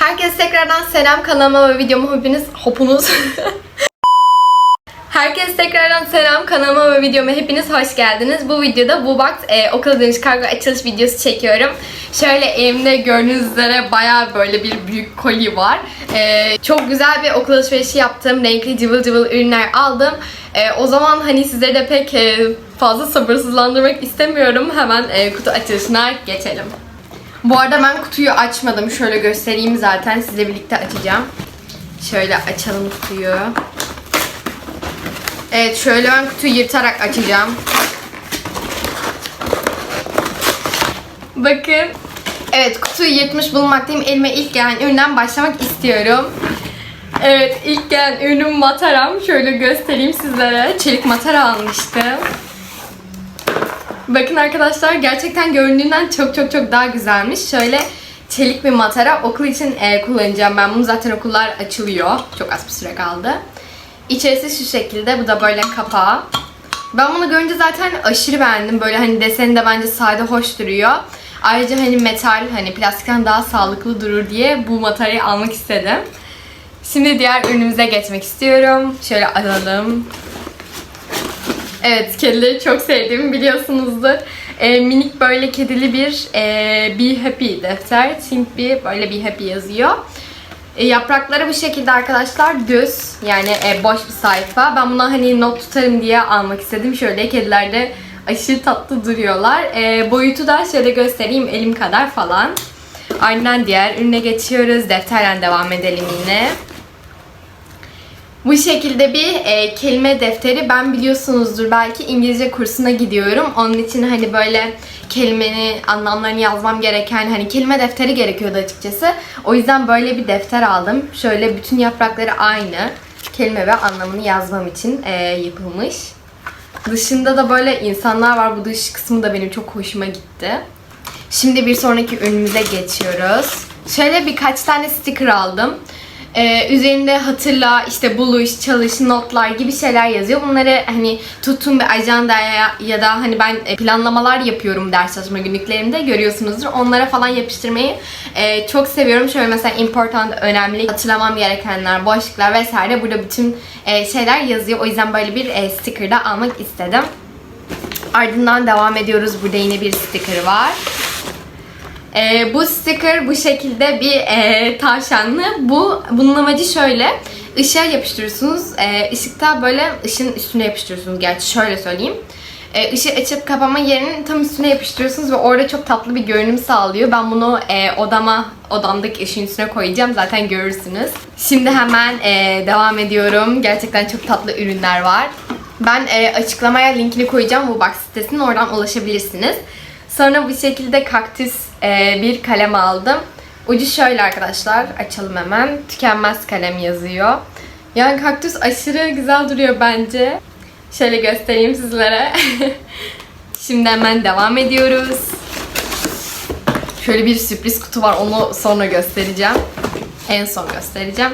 Herkese tekrardan selam kanalıma ve videoma hepiniz hopunuz. Herkese tekrardan selam kanalıma ve videoma hepiniz hoş geldiniz. Bu videoda Bubox e, okula dönüş kargo açılış videosu çekiyorum. Şöyle elimde gördüğünüz üzere baya böyle bir büyük koli var. E, çok güzel bir okul alışverişi yaptım. Renkli cıvıl cıvıl ürünler aldım. E, o zaman hani sizleri de pek e, fazla sabırsızlandırmak istemiyorum. Hemen e, kutu açılışına geçelim. Bu arada ben kutuyu açmadım. Şöyle göstereyim zaten. Sizle birlikte açacağım. Şöyle açalım kutuyu. Evet şöyle ben kutuyu yırtarak açacağım. Bakın. Evet kutuyu yırtmış bulunmaktayım. Elime ilk gelen üründen başlamak istiyorum. Evet ilk gelen ürünüm mataram. Şöyle göstereyim sizlere. Çelik matara almıştım. Bakın arkadaşlar gerçekten göründüğünden çok çok çok daha güzelmiş. Şöyle çelik bir matara okul için e, kullanacağım ben bunu. Zaten okullar açılıyor. Çok az bir süre kaldı. İçerisi şu şekilde. Bu da böyle kapağı. Ben bunu görünce zaten aşırı beğendim. Böyle hani deseni de bence sade hoş duruyor. Ayrıca hani metal hani plastikten daha sağlıklı durur diye bu materyali almak istedim. Şimdi diğer ürünümüze geçmek istiyorum. Şöyle alalım. Evet, kedileri çok sevdiğimi biliyorsunuzdur. Ee, minik böyle kedili bir e, Be Happy defter. Think Be böyle Be Happy yazıyor. E, yaprakları bu şekilde arkadaşlar düz. Yani e, boş bir sayfa. Ben buna hani not tutarım diye almak istedim. Şöyle kediler de aşırı tatlı duruyorlar. E, boyutu da şöyle göstereyim elim kadar falan. Ardından diğer ürüne geçiyoruz. Defterden devam edelim yine. Bu şekilde bir e, kelime defteri. Ben biliyorsunuzdur belki İngilizce kursuna gidiyorum. Onun için hani böyle kelimeni, anlamlarını yazmam gereken hani kelime defteri gerekiyordu açıkçası. O yüzden böyle bir defter aldım. Şöyle bütün yaprakları aynı. Kelime ve anlamını yazmam için e, yapılmış. Dışında da böyle insanlar var. Bu dış kısmı da benim çok hoşuma gitti. Şimdi bir sonraki ürünümüze geçiyoruz. Şöyle birkaç tane sticker aldım. Ee, üzerinde hatırla, işte buluş, çalış, notlar gibi şeyler yazıyor. Bunları hani tuttuğum bir ajandaya ya da hani ben e, planlamalar yapıyorum ders çalışma günlüklerimde görüyorsunuzdur. Onlara falan yapıştırmayı e, çok seviyorum. Şöyle mesela important, önemli, hatırlamam gerekenler, boşluklar vesaire burada bütün e, şeyler yazıyor. O yüzden böyle bir e, sticker da almak istedim. Ardından devam ediyoruz. Burada yine bir sticker var. Ee, bu sticker bu şekilde bir e, tavşanlı. Bu bunun amacı şöyle. Işığa yapıştırıyorsunuz. E, ışıkta böyle ışın üstüne yapıştırıyorsunuz. Gerçi şöyle söyleyeyim. E, ışığı açıp kapama yerinin tam üstüne yapıştırıyorsunuz ve orada çok tatlı bir görünüm sağlıyor. Ben bunu e, odama, odamdaki ışığın üstüne koyacağım. Zaten görürsünüz. Şimdi hemen e, devam ediyorum. Gerçekten çok tatlı ürünler var. Ben e, açıklamaya linkini koyacağım bu box sitesinin. Oradan ulaşabilirsiniz. Sonra bu şekilde kaktüs e, bir kalem aldım. Ucu şöyle arkadaşlar. Açalım hemen. Tükenmez kalem yazıyor. Yani kaktüs aşırı güzel duruyor bence. Şöyle göstereyim sizlere. Şimdi hemen devam ediyoruz. Şöyle bir sürpriz kutu var. Onu sonra göstereceğim. En son göstereceğim.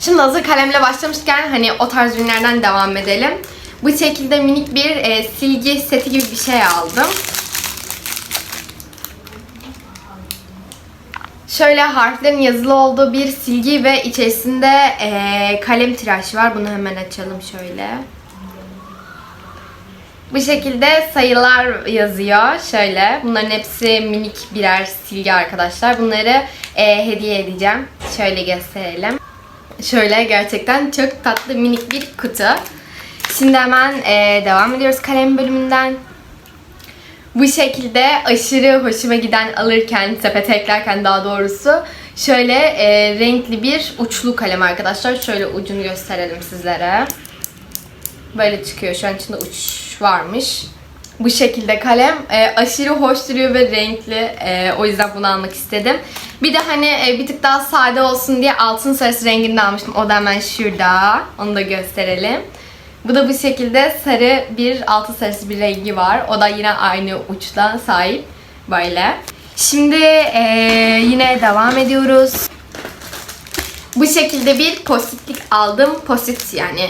Şimdi hazır kalemle başlamışken hani o tarz ürünlerden devam edelim. Bu şekilde minik bir e, silgi seti gibi bir şey aldım. Şöyle harflerin yazılı olduğu bir silgi ve içerisinde e, kalem tıraşı var. Bunu hemen açalım şöyle. Bu şekilde sayılar yazıyor. Şöyle. Bunların hepsi minik birer silgi arkadaşlar. Bunları e, hediye edeceğim. Şöyle gösterelim. Şöyle gerçekten çok tatlı minik bir kutu. Şimdi hemen e, devam ediyoruz kalem bölümünden. Bu şekilde aşırı hoşuma giden alırken, sepete eklerken daha doğrusu şöyle e, renkli bir uçlu kalem arkadaşlar. Şöyle ucunu gösterelim sizlere. Böyle çıkıyor. Şu an içinde uç varmış. Bu şekilde kalem e, aşırı hoş duruyor ve renkli. E, o yüzden bunu almak istedim. Bir de hani e, bir tık daha sade olsun diye altın sarısı renginde almıştım. O da hemen şurada. Onu da gösterelim. Bu da bu şekilde sarı bir altı sarısı bir rengi var. O da yine aynı uçtan sahip. Böyle. Şimdi eee, yine devam ediyoruz. Bu şekilde bir postitlik aldım. Posit yani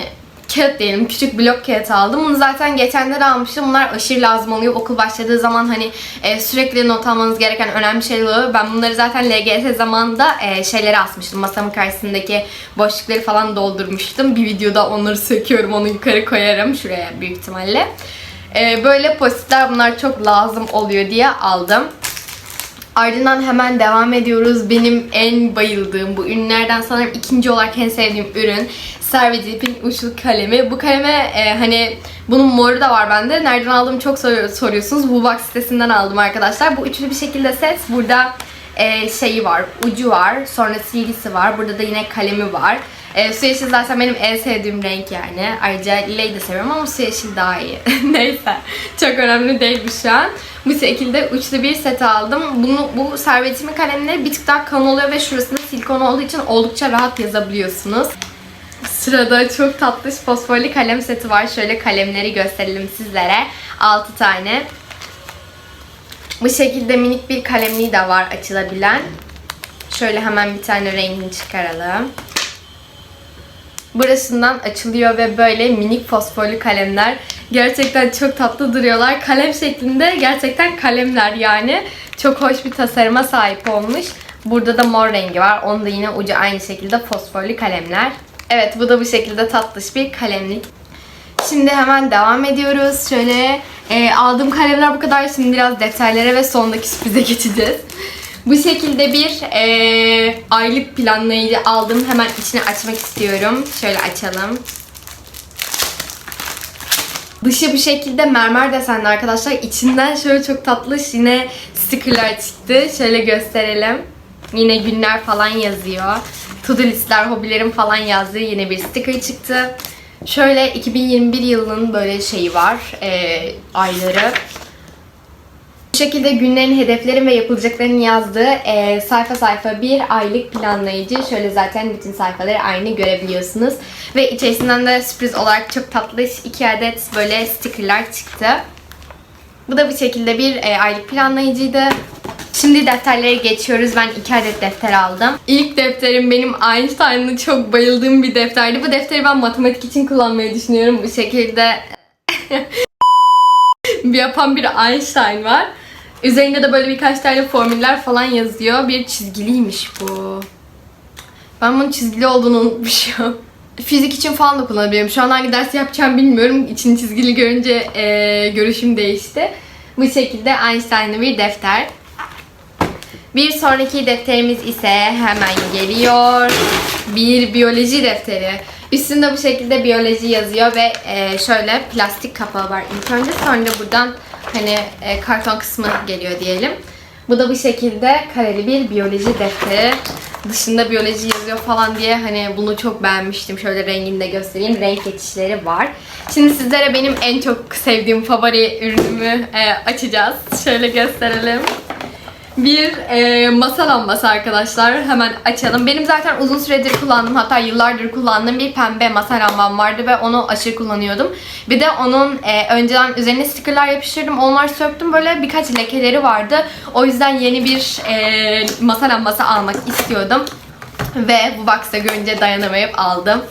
kağıt diyelim küçük blok kağıt aldım. Bunu zaten geçenlerde almıştım. Bunlar aşırı lazım oluyor. Okul başladığı zaman hani e, sürekli not almanız gereken önemli şeyler oluyor. Ben bunları zaten LGS zamanında e, şeylere asmıştım. Masamın karşısındaki boşlukları falan doldurmuştum. Bir videoda onları söküyorum. Onu yukarı koyarım. Şuraya büyük ihtimalle. E, böyle postitler bunlar çok lazım oluyor diye aldım. Ardından hemen devam ediyoruz. Benim en bayıldığım bu ürünlerden sanırım ikinci olarak en sevdiğim ürün Servecip'in uçlu kalemi. Bu kaleme e, hani bunun moru da var bende. Nereden aldığımı çok soru- soruyorsunuz. Woolbox sitesinden aldım arkadaşlar. Bu üçlü bir şekilde set. Burada e, şeyi var, ucu var. Sonra silgisi var. Burada da yine kalemi var. E, su yeşil zaten benim en sevdiğim renk yani. Ayrıca lileyi de seviyorum ama su yeşil daha iyi. Neyse. Çok önemli değil bu şu an. Bu şekilde uçlu bir set aldım. Bunu, bu servetimin kalemleri bir tık daha kalın oluyor ve şurasında silikon olduğu için oldukça rahat yazabiliyorsunuz. Sırada çok tatlış fosforlu kalem seti var. Şöyle kalemleri gösterelim sizlere. 6 tane. Bu şekilde minik bir kalemliği de var açılabilen. Şöyle hemen bir tane rengini çıkaralım. Burasından açılıyor ve böyle minik fosforlu kalemler. Gerçekten çok tatlı duruyorlar. Kalem şeklinde gerçekten kalemler yani. Çok hoş bir tasarıma sahip olmuş. Burada da mor rengi var. Onda yine ucu aynı şekilde fosforlu kalemler. Evet bu da bu şekilde tatlış bir kalemlik. Şimdi hemen devam ediyoruz. Şöyle e, aldığım kalemler bu kadar. Şimdi biraz detaylara ve sondaki sürprize geçeceğiz. Bu şekilde bir e, aylık planlayıcı aldım. Hemen içini açmak istiyorum. Şöyle açalım. Dışı bu şekilde mermer desenli arkadaşlar. İçinden şöyle çok tatlı yine stickerlar çıktı. Şöyle gösterelim. Yine günler falan yazıyor. To-do listler, hobilerim falan yazdığı yine bir sticker çıktı. Şöyle 2021 yılının böyle şeyi var. e, ayları. Bu şekilde günlerin, hedeflerin ve yapılacaklarının yazdığı e, sayfa sayfa bir aylık planlayıcı. Şöyle zaten bütün sayfaları aynı görebiliyorsunuz. Ve içerisinden de sürpriz olarak çok tatlı iki adet böyle stickerlar çıktı. Bu da bu şekilde bir e, aylık planlayıcıydı. Şimdi defterlere geçiyoruz. Ben iki adet defter aldım. İlk defterim benim Einstein'lı çok bayıldığım bir defterdi. Bu defteri ben matematik için kullanmayı düşünüyorum. Bu şekilde yapan bir Einstein var. Üzerinde de böyle birkaç tane formüller falan yazıyor. Bir çizgiliymiş bu. Ben bunun çizgili olduğunu unutmuşum. Fizik için falan da kullanabilirim. Şu an hangi ders yapacağım bilmiyorum. İçini çizgili görünce eee, görüşüm değişti. Bu şekilde Einstein'lı bir defter. Bir sonraki defterimiz ise hemen geliyor. Bir biyoloji defteri. Üstünde bu şekilde biyoloji yazıyor ve e, şöyle plastik kapağı var ilk önce. Sonra da buradan hani e, karton kısmı geliyor diyelim. Bu da bu şekilde kareli bir biyoloji defteri. Dışında biyoloji yazıyor falan diye hani bunu çok beğenmiştim. Şöyle rengini de göstereyim. Renk geçişleri var. Şimdi sizlere benim en çok sevdiğim favori ürünümü e, açacağız. Şöyle gösterelim. Bir e, masa lambası arkadaşlar. Hemen açalım. Benim zaten uzun süredir kullandığım hatta yıllardır kullandığım bir pembe masa lambam vardı ve onu aşırı kullanıyordum. Bir de onun e, önceden üzerine stickerlar yapıştırdım. Onları söktüm. Böyle birkaç lekeleri vardı. O yüzden yeni bir e, masa lambası almak istiyordum. Ve bu box'ta görünce dayanamayıp aldım.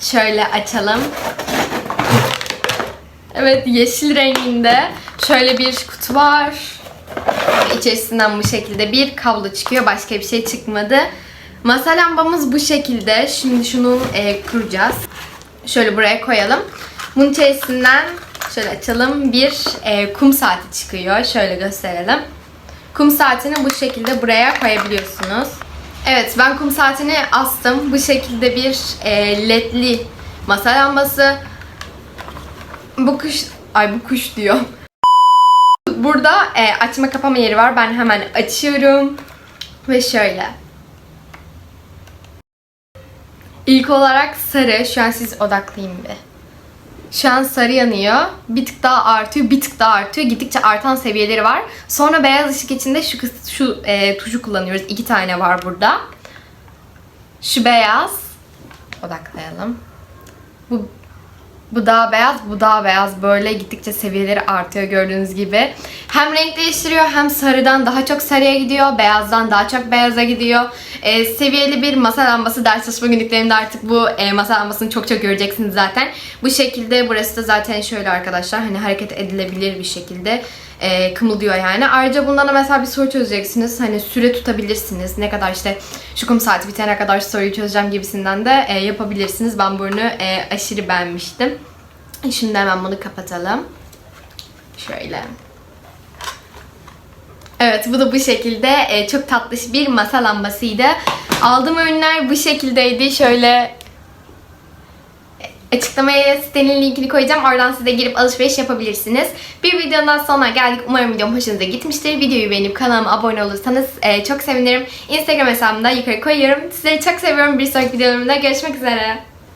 Şöyle açalım. Evet yeşil renginde şöyle bir kutu var. İçerisinden bu şekilde bir kablo çıkıyor. Başka bir şey çıkmadı. Masa lambamız bu şekilde. Şimdi şunu e, kuracağız. Şöyle buraya koyalım. Bunun içerisinden şöyle açalım. Bir e, kum saati çıkıyor. Şöyle gösterelim. Kum saatini bu şekilde buraya koyabiliyorsunuz. Evet ben kum saatini astım. Bu şekilde bir e, ledli masa lambası. Bu kuş... Ay bu kuş diyor. Burada e, açma kapama yeri var. Ben hemen açıyorum. Ve şöyle. İlk olarak sarı. Şu an siz odaklayın bir. Şu an sarı yanıyor. Bir tık daha artıyor, bir tık daha artıyor. Gittikçe artan seviyeleri var. Sonra beyaz ışık içinde şu şu e, tuşu kullanıyoruz. İki tane var burada. Şu beyaz. Odaklayalım. Bu Bu daha beyaz, bu daha beyaz. Böyle gittikçe seviyeleri artıyor gördüğünüz gibi. Hem renk değiştiriyor hem sarıdan daha çok sarıya gidiyor. Beyazdan daha çok beyaza gidiyor. Ee, seviyeli bir masa lambası ders çalışma günlüklerinde artık bu e, masa lambasını çok çok göreceksiniz zaten. Bu şekilde burası da zaten şöyle arkadaşlar hani hareket edilebilir bir şekilde e, kımıldıyor yani. Ayrıca bundan da mesela bir soru çözeceksiniz. Hani süre tutabilirsiniz. Ne kadar işte şu kum saati bitene kadar soruyu çözeceğim gibisinden de e, yapabilirsiniz. Ben bunu e, aşırı beğenmiştim. Şimdi hemen bunu kapatalım. Şöyle. Evet bu da bu şekilde e, çok tatlış bir masa lambasıydı. Aldığım ürünler bu şekildeydi. Şöyle Açıklamaya sitenin linkini koyacağım. Oradan size girip alışveriş yapabilirsiniz. Bir videonun sonuna geldik. Umarım videom hoşunuza gitmiştir. Videoyu beğenip kanalıma abone olursanız e, çok sevinirim. Instagram hesabımda yukarı koyuyorum. Sizleri çok seviyorum. Bir sonraki videolarımda görüşmek üzere.